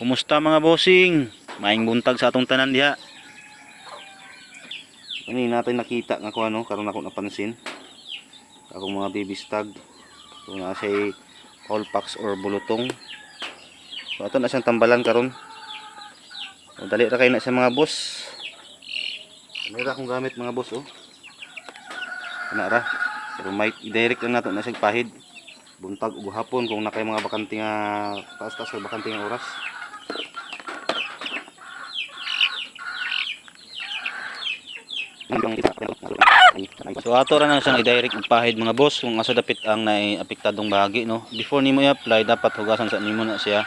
Kumusta mga bossing? Maing buntag sa atong tanan diha. Ani natin nakita nga ko ano, karon ako napansin. Akong mga baby stag. Kung na siya all packs or bulutong. So ato na siyang tambalan karon. So, dali ra kay na sa mga boss. Meron akong gamit mga boss oh. Kana ra. Pero may i-direct lang nato na siyang pahid. Buntag ug hapon kung nakay mga bakante nga taas-taas bakante oras. So ato ra na siyang i-direct og pahid mga boss kung asa dapit ang naiapektadong bahagi no. Before nimo i-apply dapat hugasan sa nimo na siya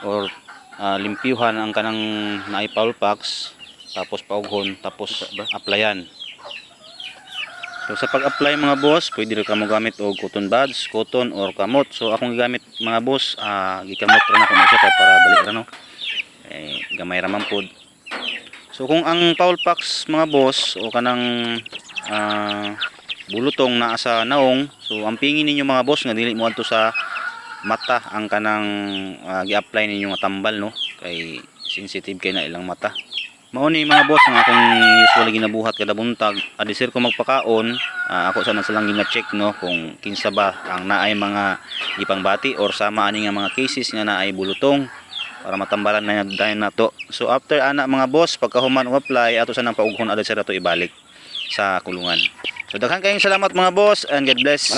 or ah, limpyuhan ang kanang foul packs tapos paughon tapos applyan. So sa pag-apply mga boss, pwede rin ka mo gamit og cotton buds, cotton or kamot. So akong gigamit mga boss, ah gikamot ra na ko siya para dali ra no. Eh gamay ra man pod. So kung ang foul packs mga boss o kanang ah, bulutong naa sa naong, so ang pingin ninyo mga boss nga dili mo adto sa mata ang kanang ah, gi-apply ninyo nga tambal no kay sensitive kay na ilang mata. Mao ni mga boss ang akong usually ginabuhat kada buntag. Adisir ko magpakaon, ah, ako sana silang gina-check no kung kinsa ba ang naay mga ipangbati or sama ani nga mga cases nga naay bulutong para matambalan na dayon nato. So after ana mga boss, pagkahuman o apply ato sa nang paughon adto sa to ibalik sa kulungan. So daghan kayong salamat mga boss and God bless.